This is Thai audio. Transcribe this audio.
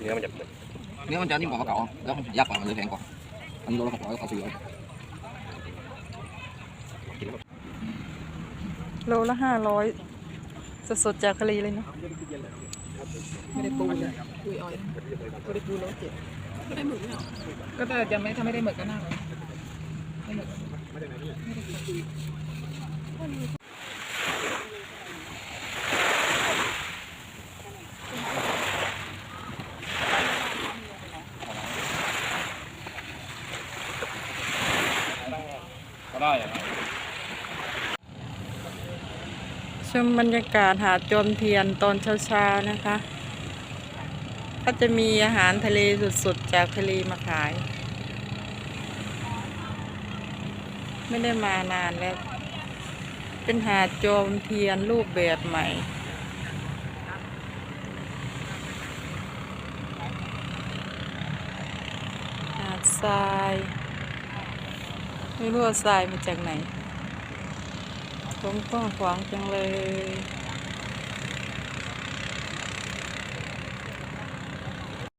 เนื้อมันจะเนื้อมันจะนิ่มกว่าปลาเก๋าแล้วมันยากกว่ามันเลยแพงกว่าอันนี้โลละหกร้อยเขาสี่ร้อยโลละห้าร้อยสดๆจากทะเลเลยเนาะไม่ได้ปูเลยคุยออยไม่ได้ปูโลเจ็ดไม่หมึกเหรอก็ถ้าจะไม่ถ้าไม่ได้หมึกก็น่าเลยไม่หมึกก็ได้ ชมบรรยากาศหาดจอมเทียนตอนเช้าๆนะคะ ก็จะมีอาหารทะเลสดๆ จากทะเลมาขาย ไม่ได้มานานแล้ว เป็นหาดจอมเทียนรูปแบบใหม่หาดทราย ไม่รู้ว่าทรายมาจากไหนผมกว้างขวางจังเลย